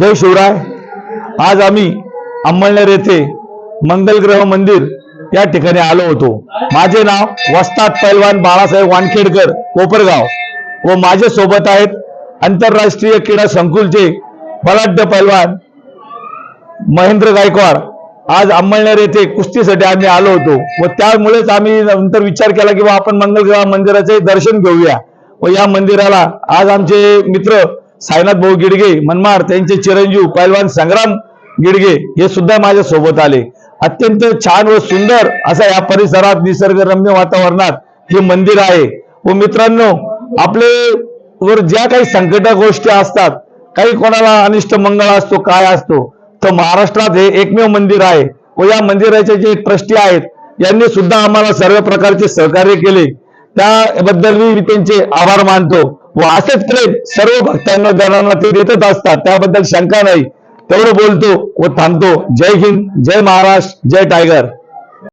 जय शिवराय. आज आम्ही अंमळनेर येथे मंगलग्रह मंदिर या ठिकाणी आलो होतो. माझे नाव वस्ताद पैलवान बाळासाहेब वानखेडकर कोपरगाव. व माझे सोबत आहेत आंतरराष्ट्रीय क्रीडा संकुलचे बलाढ्य पैलवान महेंद्र गायकवाड. आज अंमळनेर येथे कुस्तीसाठी आम्ही आलो होतो. व त्यामुळेच आम्ही नंतर विचार केला की बा आपण मंगलग्रह मंदिराचे दर्शन घेऊया. व या मंदिराला आज आमचे मित्र साईनाथ भाऊ गिडगे मनमाड त्यांचे चिरंजीव पैलवान संग्राम गिडगे हे सुद्धा माझ्या सोबत आले. अत्यंत छान व सुंदर असा या परिसरात निसर्गरम्य वातावरणात हे मंदिर आहे. व मित्रांनो आपले वर ज्या काही संकट गोष्टी असतात काही कोणाला अनिष्ट मंगळ असतो काय असतो तर महाराष्ट्रात हे एकमेव मंदिर आहे. व या मंदिराचे जे ट्रस्टी आहेत यांनी सुद्धा आम्हाला सर्व प्रकारचे सहकार्य केले. त्याबद्दल मी त्यांचे आभार मानतो. व असेच प्रेम सर्व भक्तांना जणांना ते देतच असतात. त्याबद्दल शंका नाही. तेवढं बोलतो व थांबतो. जय हिंद जय महाराष्ट्र जय टायगर